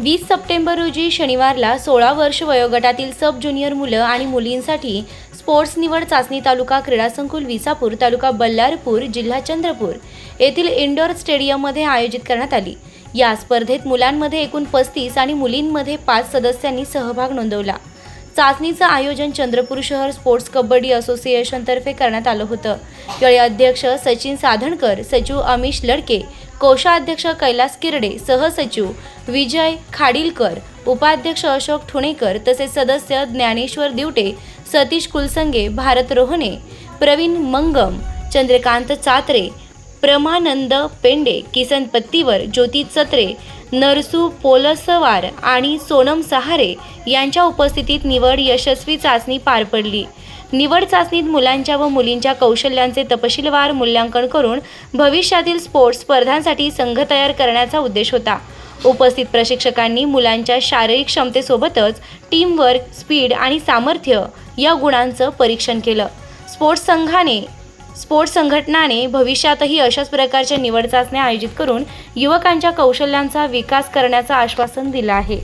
वीस सप्टेंबर रोजी शनिवारला सोळा वर्ष वयोगटातील सब ज्युनियर मुलं आणि मुलींसाठी स्पोर्ट्स निवड चाचणी तालुका क्रीडा संकुल विसापूर तालुका बल्लारपूर जिल्हा चंद्रपूर येथील इंडोर स्टेडियममध्ये आयोजित करण्यात आली. या स्पर्धेत मुलांमध्ये एकूण पस्तीस आणि मुलींमध्ये पाच सदस्यांनी सहभाग नोंदवला. चाचणीचं आयोजन चंद्रपूर शहर स्पोर्ट्स कबड्डी असोसिएशनतर्फे करण्यात आलं होतं. यावेळी अध्यक्ष सचिन साधणकर सचिव अमिश लडके कोषाध्यक्ष कैलास किरडे सहसचिव विजय खाडीलकर उपाध्यक्ष अशोक ठुणेकर तसेच सदस्य ज्ञानेश्वर दिवटे सतीश कुलसंगे भारत रोहने प्रवीण मंगम चंद्रकांत चात्रे प्रमानंद पेंडे किसन पत्तीवर ज्योती चत्रे नरसू पोलसवार आणि सोनम सहारे यांच्या उपस्थितीत निवड यशस्वी चाचणी पार पडली. निवड चाचणीत मुलांच्या व मुलींच्या कौशल्यांचे तपशीलवार मूल्यांकन करून भविष्यातील स्पोर्ट्स स्पर्धांसाठी संघ तयार करण्याचा उद्देश होता. उपस्थित प्रशिक्षकांनी मुलांच्या शारीरिक क्षमतेसोबतच टीमवर्क स्पीड आणि सामर्थ्य या गुणांचं परीक्षण केलं. स्पोर्ट्स संघाने स्पोर्ट्स संघटनाने भविष्यातही अशाच प्रकारच्या निवड चाचण्या आयोजित करून युवकांच्या कौशल्यांचा विकास करण्याचं आश्वासन दिलं आहे.